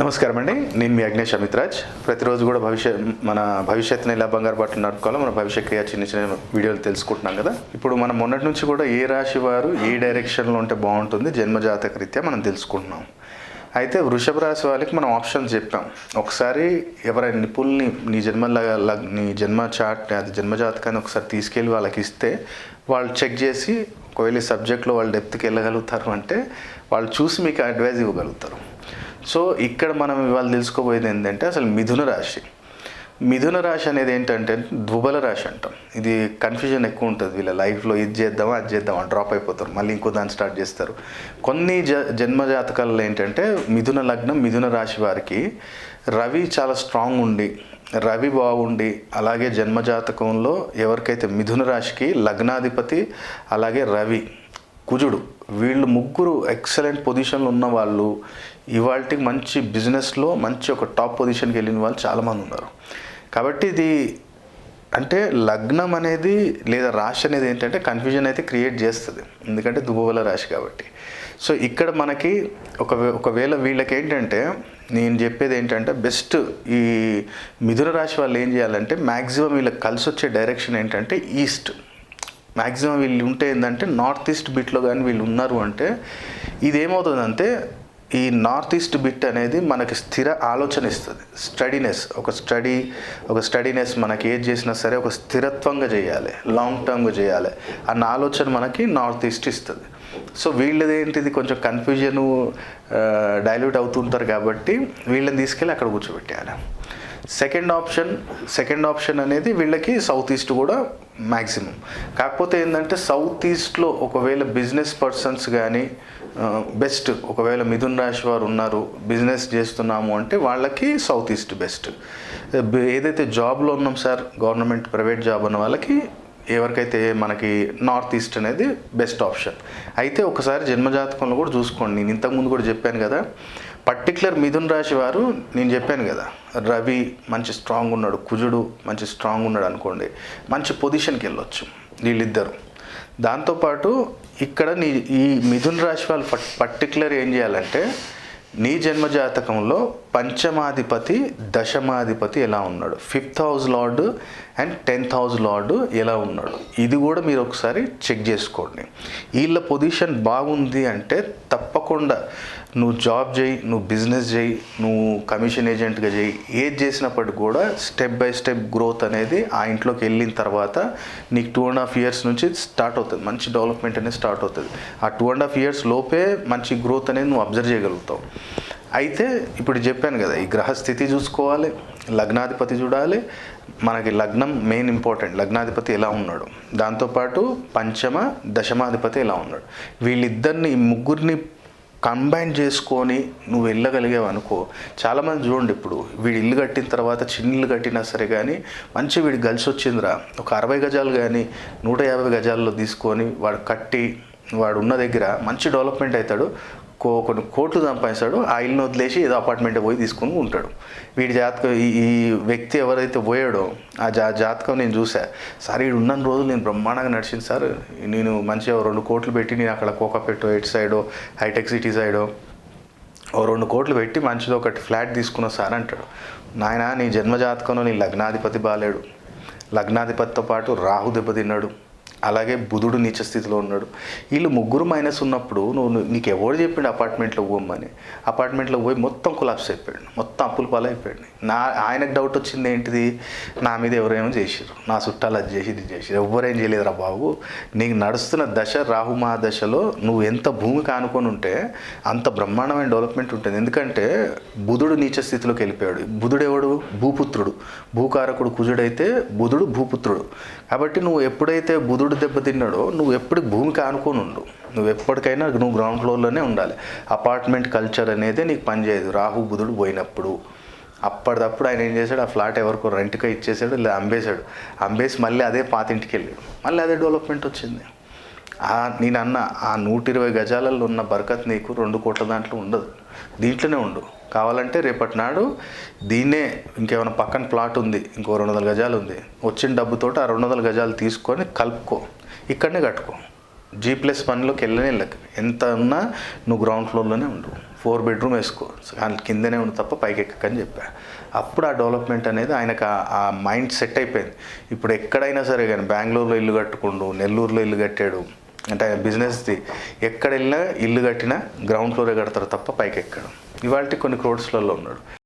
నమస్కారం అండి నేను మీ అగ్నేష్ అమిత్రాజ్ ప్రతిరోజు కూడా భవిష్యత్ మన భవిష్యత్తుని ఎలా బంగారు పట్టు నడుపుకోవాలో మన భవిష్య క్రియ చిన్న చిన్న వీడియోలు తెలుసుకుంటున్నాం కదా. ఇప్పుడు మనం మొన్నటి నుంచి కూడా ఏ రాశి వారు ఏ డైరెక్షన్లో ఉంటే బాగుంటుంది జన్మజాతక రీత్యా మనం తెలుసుకుంటున్నాం. అయితే వృషభ రాశి వాళ్ళకి మనం ఆప్షన్స్ చెప్పాం. ఒకసారి ఎవరైనా నిపుణుల్ని నీ జన్మ నీ జన్మ చాట్ అది జన్మజాతకాన్ని ఒకసారి తీసుకెళ్ళి వాళ్ళకి ఇస్తే వాళ్ళు చెక్ చేసి ఒకవేళ సబ్జెక్ట్లో వాళ్ళు డెప్త్కి వెళ్ళగలుగుతారు అంటే వాళ్ళు చూసి మీకు అడ్వైజ్ ఇవ్వగలుగుతారు. సో ఇక్కడ మనం ఇవాళ తెలుసుకోబోయేది ఏంటంటే అసలు మిథున రాశి. మిథున రాశి అనేది ఏంటంటే దుబల రాశి అంటాం. ఇది కన్ఫ్యూజన్ ఎక్కువ ఉంటుంది వీళ్ళ లైఫ్లో ఇది చేద్దామా అది చేద్దామా డ్రాప్ అయిపోతారు. మళ్ళీ ఇంకో దాన్ని స్టార్ట్ చేస్తారు. కొన్ని జ జన్మ జాతకాలలో ఏంటంటే మిథున లగ్నం మిథున రాశి వారికి రవి చాలా స్ట్రాంగ్ ఉండి రవి బాగుండి అలాగే జన్మజాతకంలో ఎవరికైతే మిథున రాశికి లగ్నాధిపతి అలాగే రవి కుజుడు. వీళ్ళు ముగ్గురు ఎక్సలెంట్ పొజిషన్లో ఉన్న వాళ్ళు ఇవాళకి మంచి బిజినెస్లో మంచి ఒక టాప్ పొజిషన్కి వెళ్ళిన వాళ్ళు చాలామంది ఉన్నారు. కాబట్టి ఇది అంటే లగ్నం అనేది లేదా రాశి అనేది ఏంటంటే కన్ఫ్యూజన్ అయితే క్రియేట్ చేస్తుంది. ఎందుకంటే దుబ్బవల రాశి కాబట్టి. సో ఇక్కడ మనకి ఒక ఒకవేళ వీళ్ళకి ఏంటంటే నేను చెప్పేది ఏంటంటే బెస్ట్ ఈ మిథున రాశి వాళ్ళు ఏం చేయాలంటే మ్యాక్సిమం వీళ్ళకి కలిసి వచ్చే డైరెక్షన్ ఏంటంటే ఈస్ట్ మ్యాక్సిమం వీళ్ళు ఉంటే ఏంటంటే నార్త్ ఈస్ట్ బిట్లో కానీ వీళ్ళు ఉన్నారు అంటే ఇది ఏమవుతుందంటే ఈ నార్త్ ఈస్ట్ బిట్ అనేది మనకి స్థిర ఆలోచన ఇస్తుంది. స్టడీనెస్ ఒక స్టడీ ఒక స్టడీనెస్ మనకి ఏది చేసినా సరే ఒక స్థిరత్వంగా చేయాలి లాంగ్ టర్మ్గా చేయాలి అన్న ఆలోచన మనకి నార్త్ ఈస్ట్ ఇస్తుంది. సో వీళ్ళది ఏంటిది కొంచెం కన్ఫ్యూజన్ డైల్యూట్ అవుతుంటారు కాబట్టి వీళ్ళని తీసుకెళ్ళి అక్కడ కూర్చోబెట్టాలి సెకండ్ ఆప్షన్ సెకండ్ ఆప్షన్ అనేది వీళ్ళకి సౌత్ ఈస్ట్ కూడా మ్యాక్సిమం కాకపోతే ఏంటంటే సౌత్ ఈస్ట్లో ఒకవేళ బిజినెస్ పర్సన్స్ కానీ బెస్ట్ ఒకవేళ మిథున్ రాశి వారు ఉన్నారు బిజినెస్ చేస్తున్నాము అంటే వాళ్ళకి సౌత్ ఈస్ట్ బెస్ట్ ఏదైతే జాబ్లో ఉన్నాం సార్ గవర్నమెంట్ ప్రైవేట్ జాబ్ ఉన్న వాళ్ళకి ఎవరికైతే మనకి నార్త్ ఈస్ట్ అనేది బెస్ట్ ఆప్షన్ అయితే ఒకసారి జన్మజాతకంలో కూడా చూసుకోండి. నేను ఇంతకుముందు కూడా చెప్పాను కదా పర్టికులర్ మిథున్ రాశి వారు నేను చెప్పాను కదా రవి మంచి స్ట్రాంగ్ ఉన్నాడు కుజుడు మంచి స్ట్రాంగ్ ఉన్నాడు అనుకోండి మంచి పొజిషన్కి వెళ్ళొచ్చు వీళ్ళిద్దరు. దాంతోపాటు ఇక్కడ నీ ఈ మిథున్ రాశి వాళ్ళు పర్టికులర్ ఏం చేయాలంటే నీ జన్మ జాతకంలో పంచమాధిపతి దశమాధిపతి ఎలా ఉన్నాడు? Fifth house lord and tenth house lord ఎలా ఉన్నాడు? ఇది కూడా మీరు ఒకసారి చెక్ చేసుకోండి. వీళ్ళ పొజిషన్ బాగుంది అంటే తప్పకుండా నువ్వు జాబ్ చేయి నువ్వు బిజినెస్ చేయి నువ్వు కమిషన్ ఏజెంట్గా చేయి. ఏది చేసినప్పటికి కూడా స్టెప్ బై స్టెప్ గ్రోత్ అనేది ఆ ఇంట్లోకి వెళ్ళిన తర్వాత నీకు టూ అండ్ హాఫ్ ఇయర్స్ నుంచి స్టార్ట్ అవుతుంది. మంచి డెవలప్మెంట్ అనేది స్టార్ట్ అవుతుంది. ఆ టూ అండ్ హాఫ్ ఇయర్స్ లోపే మంచి గ్రోత్ అనేది నువ్వు అబ్జర్వ్ చేయగలుగుతావు. అయితే ఇప్పుడు చెప్పాను కదా ఈ గ్రహస్థితి చూసుకోవాలి లగ్నాధిపతి చూడాలి. మనకి లగ్నం మెయిన్ ఇంపార్టెంట్ లగ్నాధిపతి ఎలా ఉన్నాడు? దాంతోపాటు పంచమ దశమాధిపతి ఎలా ఉన్నాడు? వీళ్ళిద్దరిని ముగ్గురిని కంబైన్ చేసుకొని నువ్వు వెళ్ళగలిగావు అనుకో చాలామంది చూడండి ఇప్పుడు వీడి ఇల్లు కట్టిన తర్వాత చిన్న ఇల్లు కట్టినా సరే కానీ మంచి వీడి కలిసి వచ్చిందిరా ఒక అరవై గజాలు కానీ నూట యాభై గజాల్లో తీసుకొని వాడు కట్టి వాడు ఉన్న దగ్గర మంచి డెవలప్మెంట్ అవుతాడు. కో కొన్ని కోట్లు సంపాదిస్తాడు ఆ ఇల్లును వదిలేసి ఏదో అపార్ట్మెంట్ పోయి తీసుకొని ఉంటాడు. వీడి జాతకం ఈ వ్యక్తి ఎవరైతే పోయాడో ఆ జా జాతకం నేను చూసా. సార్ వీడు ఉన్న రోజులు నేను బ్రహ్మాండంగా నడిచింది సార్. నేను మంచిగా రెండు కోట్లు పెట్టి నేను అక్కడ కోకాపెట్టో ఎటు సైడో హైటెక్ సిటీ సైడో ఓ రెండు కోట్లు పెట్టి మంచిది ఒకటి ఫ్లాట్ తీసుకున్న సార్ అంటాడు. నాయన నీ జన్మ జాతకంలో నీ లగ్నాధిపతి బాలేడు. లగ్నాధిపతితో పాటు రాహు దెబ్బతిన్నాడు. అలాగే బుధుడు నీచ స్థితిలో ఉన్నాడు. వీళ్ళు ముగ్గురు మైనస్ ఉన్నప్పుడు నువ్వు నువ్వు- నీకు ఎవరు చెప్పిండు అపార్ట్మెంట్లో పోమ్మని? అపార్ట్మెంట్లో పోయి మొత్తం కొలాప్స్ అయిపోయాడు. మొత్తం అప్పులు పాలైపోయాడు. నా ఆయనకు డౌట్ వచ్చింది ఏంటిది? నా మీద ఎవరేమో చేసిర్రు. నా చుట్టాలు అది చేసి ఇది చేసి ఎవరేం చేయలేదురా బాబు. నీకు నడుస్తున్న దశ రాహు మహాదశలో నువ్వు ఎంత భూమి కానుకొని ఉంటే అంత బ్రహ్మాండమైన డెవలప్మెంట్ ఉంటుంది. ఎందుకంటే బుధుడు నీచ స్థితిలోకి వెళ్ళిపోయాడు. బుధుడు ఎవడు? భూపుత్రుడు. భూకారకుడు కుజుడైతే బుధుడు భూపుత్రుడు. కాబట్టి నువ్వు ఎప్పుడైతే బుధుడు దెబ్బతిన్నాడో నువ్వు ఎప్పుడు భూమికి ఆనుకొని ఉండు. నువ్వు ఎప్పటికైనా నువ్వు గ్రౌండ్ ఫ్లోర్లోనే ఉండాలి. అపార్ట్మెంట్ కల్చర్ అనేది నీకు పనిచేయదు రాహు బుధుడు పోయినప్పుడు. అప్పటిదప్పుడు ఆయన ఏం చేశాడు? ఆ ఫ్లాట్ ఎవరికో రెంట్గా ఇచ్చేసాడు లేదా అమ్మేశాడు అమ్మేసి మళ్ళీ అదే పాతింటికి వెళ్ళాడు. మళ్ళీ అదే డెవలప్మెంట్ వచ్చింది. నేను అన్న ఆ నూట ఇరవై గజాలలో ఉన్న బరకత్ నీకు రెండు కోట్ల దాంట్లో ఉండదు. దీంట్లోనే ఉండు. కావాలంటే రేపటి నాడు దీన్నే ఇంకేమైనా పక్కన ప్లాట్ ఉంది ఇంకో రెండు వందల గజాలు ఉంది. వచ్చిన డబ్బుతో ఆ రెండు వందల గజాలు తీసుకొని కలుపుకో. ఇక్కడనే కట్టుకో. జీ ప్లస్ వన్లోకి వెళ్ళనే వెళ్ళకు ఎంత ఉన్నా నువ్వు గ్రౌండ్ ఫ్లోర్లోనే ఉండు. ఫోర్ బెడ్రూమ్ వేసుకో. కానీ కిందనే ఉండు తప్ప పైకి ఎక్కకని చెప్పా. అప్పుడు ఆ డెవలప్మెంట్ అనేది ఆయనకు ఆ- ఆ మైండ్ సెట్ అయిపోయింది. ఇప్పుడు ఎక్కడైనా సరే కానీ బెంగళూరులో ఇల్లు కట్టుకుండు నెల్లూరులో ఇల్లు కట్టాడు అంటే ఆయన బిజినెస్ది ఎక్కడ వెళ్ళినా ఇల్లు కట్టినా గ్రౌండ్ ఫ్లోరే కడతారు తప్ప పైకి ఎక్కడం ఇవాళ కొన్ని క్రోడ్స్లలో ఉన్నాడు.